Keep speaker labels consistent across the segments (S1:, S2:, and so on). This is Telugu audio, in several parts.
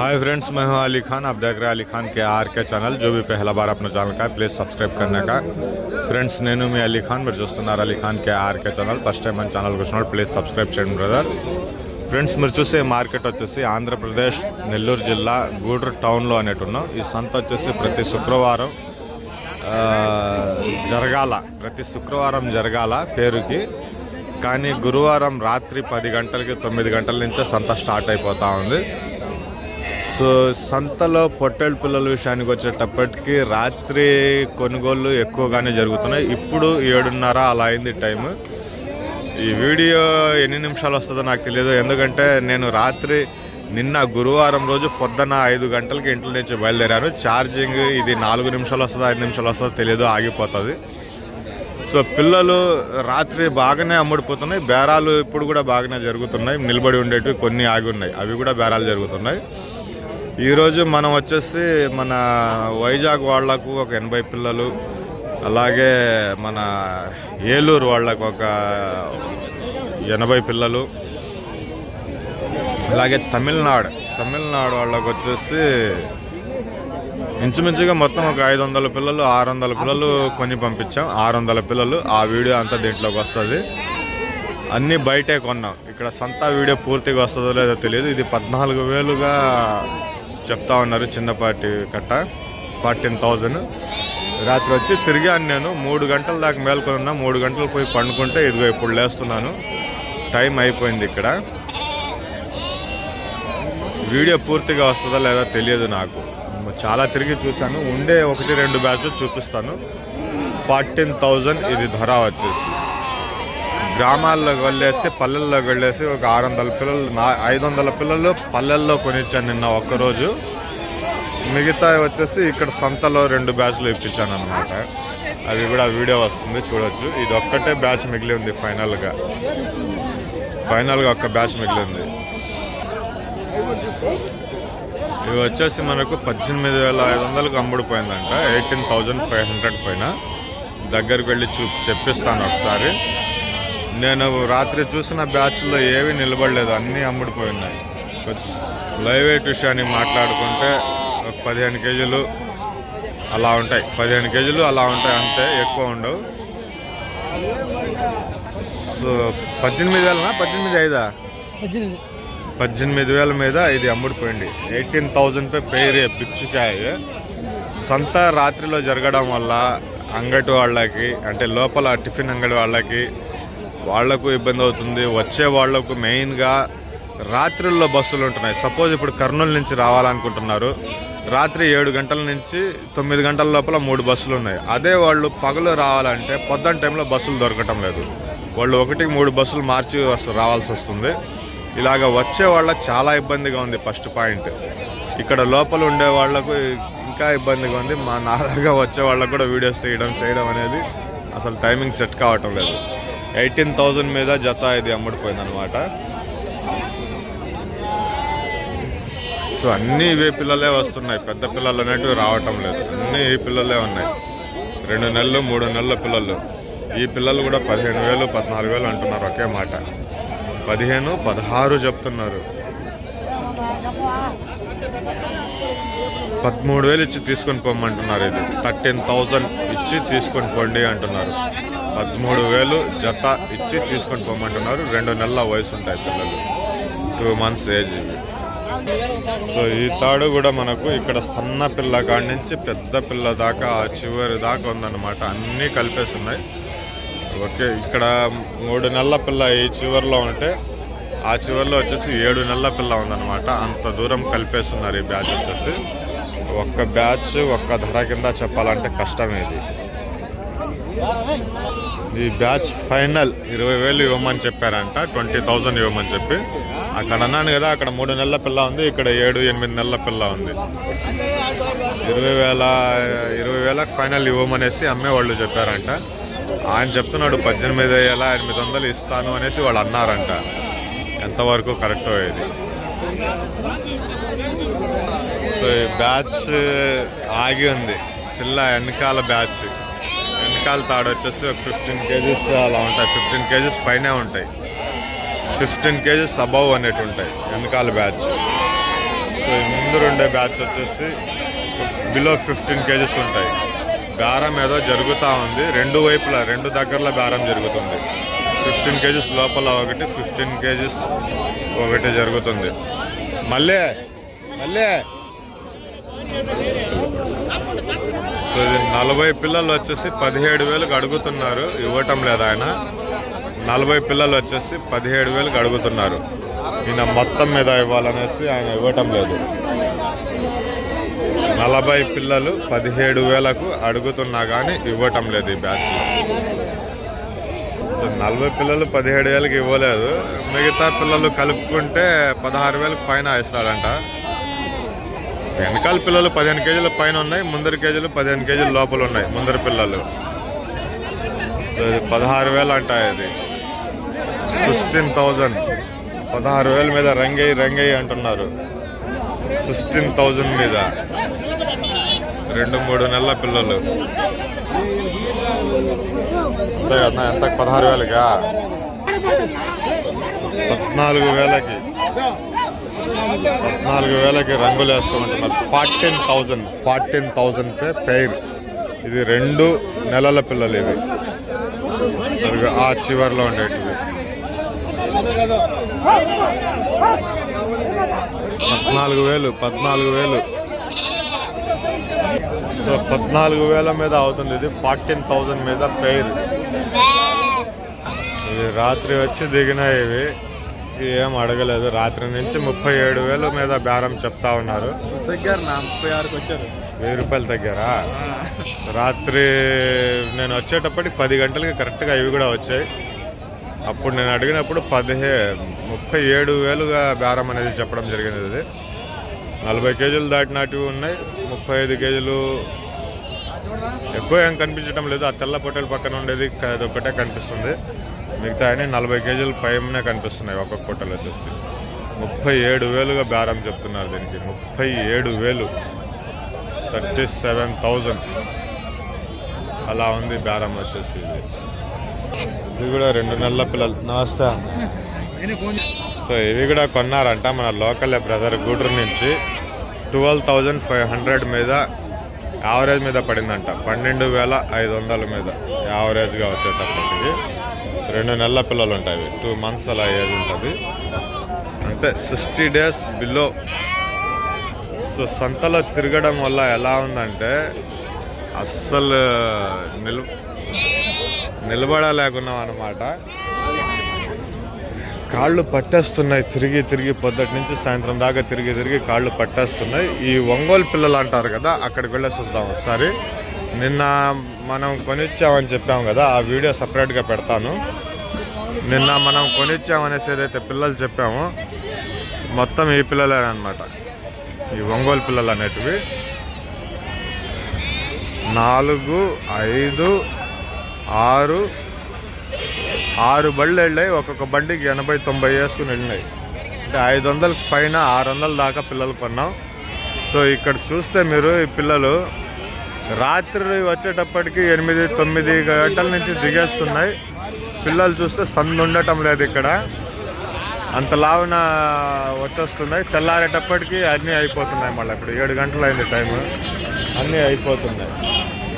S1: हाय फ्रेंड्स मैं हूं अली खान आप देख रहे हैं अली खान के आर के ఛానల్ जो भी पहला बार अपना ఛానల్ का है प्लीज़ సబ్స్క్రైబ్ करने का ఫ్రెండ్స్ నేను మీ అలీ ఖాన్ మీరు చూస్తున్నారు Ali Khan K RK channel first time మన ఛానల్కి వచ్చినప్పుడు ప్లీజ్ సబ్స్క్రైబ్ చేయండి బ్రదర్ ఫ్రెండ్స్ మీరు చూసే మార్కెట్ వచ్చేసి ఆంధ్రప్రదేశ్ నెల్లూరు జిల్లా గూడూరు టౌన్లో అనేటు ఉన్నాం ఈ సంత వచ్చేసి ప్రతి శుక్రవారం ఆ, జరగాల ప్రతి శుక్రవారం జరగాల పేరుకి కానీ గురువారం రాత్రి పది గంటలకి తొమ్మిది గంటల నుంచే సంత స్టార్ట్ అయిపోతూ ఉంది సో సంతలో పొట్టేళ్ళ పిల్లల విషయానికి వచ్చేటప్పటికి రాత్రి కొనుగోళ్ళు ఎక్కువగానే జరుగుతున్నాయి. ఇప్పుడు ఏడున్నర అలా అయింది టైం ఈ వీడియో ఎన్ని నిమిషాలు వస్తుందో నాకు తెలియదు. ఎందుకంటే నేను రాత్రి నిన్న గురువారం రోజు పొద్దున్న ఐదు గంటలకి ఇంట్లో నుంచి బయలుదేరాను. ఛార్జింగ్ ఇది నాలుగు నిమిషాలు వస్తుందో ఐదు నిమిషాలు వస్తుందో తెలియదు ఆగిపోతుంది. సో పిల్లలు రాత్రి బాగానే అమ్ముడిపోతున్నాయి. బేరాలు ఇప్పుడు కూడా బాగానే జరుగుతున్నాయి. నిలబడి ఉండేటివి కొన్ని ఆగి ఉన్నాయి. అవి కూడా బేరాలు జరుగుతున్నాయి. ఈరోజు మనం వచ్చేసి మన వైజాగ్ వాళ్ళకు ఒక ఎనభై పిల్లలు అలాగే మన ఏలూరు వాళ్ళకు ఒక ఎనభై పిల్లలు అలాగే తమిళనాడు తమిళనాడు వాళ్ళకు వచ్చేసి ఇంచుమించుగా మొత్తం ఒక ఐదు వందల పిల్లలు ఆరు వందల పిల్లలు కొని పంపించాం. ఆరు వందల పిల్లలు. ఆ వీడియో అంతా దీంట్లోకి వస్తుంది. అన్నీ బయటే కొన్నాం. ఇక్కడ సంతా వీడియో పూర్తిగా వస్తుందో లేదో తెలియదు. ఇది పద్నాలుగు వేలుగా చెప్తా ఉన్నారు చిన్నపాటి కట్ట. Fourteen thousand. రాత్రి వచ్చి తిరిగాను నేను మూడు గంటల దాకా మేల్కొని ఉన్నా. మూడు గంటలు పోయి పండుకుంటే ఇదిగో ఇప్పుడు లేస్తున్నాను. టైం అయిపోయింది ఇక్కడ. వీడియో పూర్తిగా వస్తుందా లేదా తెలియదు నాకు. చాలా తిరిగి చూశాను. ఉండే ఒకటి రెండు బ్యాచ్లు చూపిస్తాను. ఫార్టీన్ థౌజండ్ ఇది ధర వచ్చేసి. గ్రామాల్లోకి వెళ్ళేసి పల్లెల్లోకి వెళ్ళేసి ఒక ఆరు వందల పిల్లలు నా ఐదు వందల పిల్లలు పల్లెల్లో కొనిచ్చాను నిన్న ఒక్కరోజు. మిగతా వచ్చేసి ఇక్కడ సంతలో రెండు బ్యాచ్లు ఇప్పించాను అనమాట అది కూడా వీడియో వస్తుంది చూడొచ్చు. ఇది ఒక్కటే బ్యాచ్ మిగిలి ఉంది ఫైనల్గా. ఫైనల్గా ఒక్క బ్యాచ్ మిగిలింది. ఇవి వచ్చేసి మనకు పద్దెనిమిది వేల ఐదు వందలకు అమ్ముడిపోయిందంట. ఎయిటీన్ థౌజండ్ ఫైవ్ హండ్రెడ్ పైన. దగ్గరికి వెళ్ళి చూ చెప్పిస్తాను ఒకసారి. నేను రాత్రి చూసిన బ్యాచ్లో ఏవి నిలబడలేదు అన్నీ అమ్ముడుపోయినాయి. లైవ్ వెయిట్ విషయాన్ని మాట్లాడుకుంటే ఒక పదిహేను కేజీలు అలా ఉంటాయి. పదిహేను కేజీలు అలా ఉంటాయి అంతే ఎక్కువ ఉండవు. సో పద్దెనిమిది వేలనా? పద్దెనిమిది ఐదా?
S2: పద్దెనిమిది.
S1: వేల మీద ఇది అమ్ముడిపోయింది. ఎయిటీన్ థౌజండ్ పే పేరే పిచ్చుకాయ. సంత రాత్రిలో జరగడం వల్ల అంగటి వాళ్ళకి అంటే లోపల టిఫిన్ అంగడి వాళ్ళకి వాళ్ళకు ఇబ్బంది అవుతుంది. వచ్చే వాళ్ళకు మెయిన్గా రాత్రుల్లో బస్సులు ఉంటున్నాయి. సపోజ్ ఇప్పుడు కర్నూలు నుంచి రావాలనుకుంటున్నారు. రాత్రి ఏడు గంటల నుంచి తొమ్మిది గంటల లోపల మూడు బస్సులు ఉన్నాయి. అదే వాళ్ళు పగలు రావాలంటే పొద్దున్న టైంలో బస్సులు దొరకటం లేదు. వాళ్ళు ఒకటి మూడు బస్సులు మార్చి రావాల్సి వస్తుంది. ఇలాగ వచ్చే వాళ్ళ చాలా ఇబ్బందిగా ఉంది ఫస్ట్ పాయింట్. ఇక్కడ లోపల ఉండే వాళ్ళకు ఇంకా ఇబ్బందిగా ఉంది. మా నాలాగా వచ్చే వాళ్ళకు కూడా వీడియోస్ తీయడం చేయడం అనేది అసలు టైమింగ్ సెట్ కావటం లేదు. ఎయిటీన్ థౌజండ్ మీద జత ఇది అమ్ముడిపోయింది అనమాట సో అన్నీ ఇవే పిల్లలే వస్తున్నాయి. పెద్ద పిల్లలు అనేటివి రావటం లేదు. అన్నీ ఈ పిల్లలే ఉన్నాయి. రెండు నెలలు మూడు నెలల పిల్లలు. ఈ పిల్లలు కూడా పదిహేను వేలు పద్నాలుగు వేలు అంటున్నారు ఒకే మాట. పదిహేను పదహారు చెప్తున్నారు. పదమూడు వేలు ఇచ్చి తీసుకొని పోమంటున్నారు ఇది. థర్టీన్ థౌజండ్ ఇచ్చి తీసుకొని పోండి అంటున్నారు. పదమూడు వేలు జత ఇచ్చి తీసుకొని పోమంటున్నారు. రెండు నెలల వయసు ఉంటాయి పిల్లలు. టూ మంత్స్ ఏజ్ సో ఈ తాడు కూడా మనకు ఇక్కడ సన్న పిల్ల కాడి నుంచి పెద్ద పిల్ల దాకా ఆ చివరి దాకా ఉందన్నమాట. అన్నీ కలిపేసి ఉన్నాయి. ఓకే ఇక్కడ మూడు నెలల పిల్ల ఈ చివరిలో ఉంటే ఆ చివరిలో వచ్చేసి ఏడు నెలల పిల్ల ఉందన్నమాట. అంత దూరం కలిపేస్తున్నారు ఈ బ్యాచ్ వచ్చేసి. ఒక్క బ్యాచ్ ఒక్క ధర కింద చెప్పాలంటే కష్టం ఇది. ఈ బ్యాచ్ ఫైనల్ ఇరవై వేలు ఇవ్వమని చెప్పారంట ట్వంటీ థౌజండ్ ఇవ్వమని చెప్పి. అక్కడ అన్నాను కదా అక్కడ మూడు నెలల పిల్ల ఉంది ఇక్కడ ఏడు ఎనిమిది నెలల పిల్ల ఉంది. ఇరవై వేల ఇరవై వేలకు ఫైనల్ ఇవ్వమనేసి అమ్మే వాళ్ళు చెప్పారంట. ఆయన చెప్తున్నాడు పద్దెనిమిది వేల ఎనిమిది వందలు ఇస్తాను అనేసి వాళ్ళు అన్నారంట. ఎంతవరకు కరెక్ట్ ఇది. సో ఈ బ్యాచ్ ఆగి ఉంది. పిల్ల వెనకాల బ్యాచ్. వెనకాల తాడు వచ్చేసి ఒక ఫిఫ్టీన్ కేజీస్ అలా ఉంటాయి. ఫిఫ్టీన్ కేజీస్ పైనే ఉంటాయి. ఫిఫ్టీన్ కేజీస్ అబవ్ అనేటి ఉంటాయి. వెనకాల బ్యాచ్ సో ముందు ఉండే బ్యాచ్ వచ్చేసి బిలో ఫిఫ్టీన్ కేజీస్ ఉంటాయి. బేరం ఏదో జరుగుతూ ఉంది. రెండు వైపులా రెండు దగ్గరలో బేరం జరుగుతుంది. ఫిఫ్టీన్ కేజీస్ లోపల ఒకటి ఫిఫ్టీన్ కేజీస్ ఒకటి జరుగుతుంది. మళ్ళీ మళ్ళీ. నలభై పిల్లలు వచ్చేసి పదిహేడు వేలకు అడుగుతున్నారు. ఇవ్వటం లేదు ఆయన. నలభై పిల్లలు వచ్చేసి పదిహేడు వేలకు అడుగుతున్నారు. ఈయన మొత్తం మీద ఇవ్వాలనేసి ఆయన ఇవ్వటం లేదు. నలభై పిల్లలు పదిహేడు వేలకు అడుగుతున్నా కానీ ఇవ్వటం లేదు ఈ బ్యాచ్లో సో నలభై పిల్లలు పదిహేడు వేలకు ఇవ్వలేదు. మిగతా పిల్లలు కలుపుకుంటే పదహారు వేలకు పైన ఇస్తాడంట. వెనకాల పిల్లలు పదిహేను కేజీల పైన ఉన్నాయి ముందరి కేజీలు పదిహేను కేజీల లోపల ఉన్నాయి ముందరి పిల్లలు. పదహారు వేలు అంట ఇది. సిక్స్టీన్ థౌజండ్ పదహారు వేల మీద రంగయ్య రంగయ్య అంటున్నారు. సిక్స్టీన్ థౌజండ్ మీద. రెండు మూడు నెలల పిల్లలు. కదా ఎంత? పదహారు వేలకా? పద్నాలుగు వేలకి. పద్నాలుగు వేలకి రంగులు వేసుకోమంటున్నారు fourteen thousand fourteen thousand per pair. ఇది రెండు నెలల పిల్లలు ఇవి. ఆ చివరిలో ఉండేటివి పద్నాలుగు వేలు పద్నాలుగు వేలు. సో పద్నాలుగు వేల మీద అవుతుంది ఇది ఫార్టీన్ థౌజండ్ మీద పెయిర్. ఇది రాత్రి వచ్చి దిగినాయి ఇవి. ఏం అడగలేదు. రాత్రి నుంచి ముప్పై ఏడు వేలు మీద బేరం చెప్తా ఉన్నారు.
S2: తగ్గారు నా ముప్పై ఆరుకి వచ్చారు.
S1: వెయ్యి రూపాయలు తగ్గారా? రాత్రి నేను వచ్చేటప్పటికి పది గంటలకి కరెక్ట్గా ఇవి కూడా వచ్చాయి. అప్పుడు నేను అడిగినప్పుడు పదిహే ముప్పై ఏడు వేలుగా బేరం అనేది చెప్పడం జరిగింది ఇది. నలభై కేజీలు దాటినటివి ఉన్నాయి. ముప్పై ఐదు కేజీలు ఎక్కువ ఏం కనిపించడం లేదు. ఆ తెల్ల పొట్టెల పక్కన ఉండేది అది ఒకటే కనిపిస్తుంది. మిగతా అన్ని నలభై కేజీలు పైనే కనిపిస్తున్నాయి ఒక్కొక్క పొట్టలు వచ్చేసి. ముప్పై ఏడు వేలుగా బేరం చెప్తున్నారు దీనికి. ముప్పై ఏడు వేలు. Thirty seven thousand. అలా ఉంది బేరం వచ్చేసి ఇది. ఇది కూడా రెండు నెలల పిల్లలు. నమస్తే. సో ఇవి కూడా కొన్నారంట మన లోకల్ బ్రదర్ గూడూరు నుంచి. ట్వెల్వ్ థౌజండ్ ఫైవ్ హండ్రెడ్ మీద యావరేజ్ మీద పడిందంట. పన్నెండు వేల ఐదు వందల మీద యావరేజ్గా వచ్చేటప్పటికి. రెండు నెలల పిల్లలు ఉంటాయి టూ మంత్స్ అలా ఏజ్ ఉంటుంది. అంటే సిక్స్టీ డేస్ బిలో సో సంతలో తిరగడం వల్ల ఎలా ఉందంటే అస్సలు నిల్ నిలబడలేకున్నాం అనమాట కాళ్ళు పట్టేస్తున్నాయి తిరిగి తిరిగి పొద్దుటి నుంచి సాయంత్రం దాకా తిరిగి తిరిగి కాళ్ళు పట్టేస్తున్నాయి. ఈ ఒంగోలు పిల్లలు అంటారు కదా అక్కడికి వెళ్ళేసి వస్తాం ఒకసారి. నిన్న మనం కొనిచ్చామని చెప్పాం కదా ఆ వీడియో సపరేట్గా పెడతాను. నిన్న మనం కొనిచ్చామనేసి ఏదైతే పిల్లలు చెప్పామో మొత్తం ఈ పిల్లలేనమాట ఈ ఒంగోలు పిల్లలు అనేటివి. నాలుగు ఐదు ఆరు ఆరు బళ్ళు వెళ్ళాయి. ఒక్కొక్క బండికి ఎనభై తొంభై వేసుకుని వెళ్ళినాయి. అంటే ఐదు వందల పైన ఆరు వందల దాకా పిల్లలు కొన్నాం. సో ఇక్కడ చూస్తే మీరు ఈ పిల్లలు రాత్రి వచ్చేటప్పటికి ఎనిమిది తొమ్మిది గంటల నుంచి దిగేస్తున్నాయి. పిల్లలు చూస్తే సందు ఉండటం లేదు ఇక్కడ. అంత లావున వచ్చేస్తున్నాయి. తెల్లారేటప్పటికి అన్నీ అయిపోతున్నాయి మళ్ళీ ఇప్పుడు. ఏడు గంటలు అయింది టైము. అన్నీ అయిపోతున్నాయి.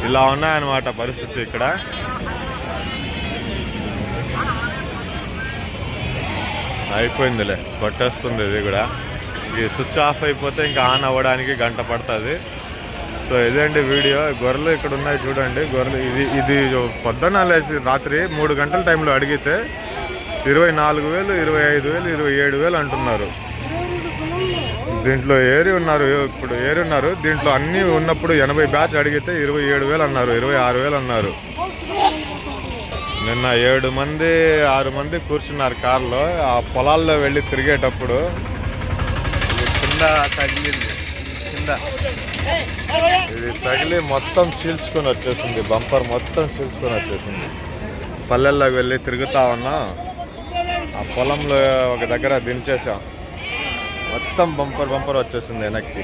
S1: ఇలా ఉన్నాయన్నమాట పరిస్థితి ఇక్కడ. అయిపోయిందిలే. కొట్టేస్తుంది ఇది కూడా. ఈ స్విచ్ ఆఫ్ అయిపోతే ఇంకా ఆన్ అవ్వడానికి గంట పడుతుంది. సో ఇదేంటి వీడియో. గొర్రెలు ఇక్కడ ఉన్నాయి చూడండి. గొర్రెలు ఇది ఇది పొద్దున్న లేచి రాత్రి మూడు గంటల టైంలో అడిగితే ఇరవై నాలుగు వేలు ఇరవై ఐదు వేలు ఇరవై ఏడు వేలు అంటున్నారు. దీంట్లో ఏరి ఉన్నారు ఇప్పుడు ఏరి ఉన్నారు. దీంట్లో అన్నీ ఉన్నప్పుడు ఎనభై బ్యాచ్ అడిగితే ఇరవై ఏడు వేలు అన్నారు ఇరవై ఆరు వేలు అన్నారు. నిన్న ఏడు మంది ఆరు మంది కూర్చున్నారు కారులో. ఆ పొలాల్లో వెళ్ళి తిరిగేటప్పుడు కింద తగిలింది. కింద ఇది తగిలి మొత్తం చీల్చుకొని వచ్చేసింది. బంపర్ మొత్తం చీల్చుకొని వచ్చేసింది. పల్లెల్లోకి వెళ్ళి తిరుగుతా ఉన్నా. ఆ పొలంలో ఒక దగ్గర దించేసాం మొత్తం బంపర్ బంపర్ వచ్చేసింది వెనక్కి.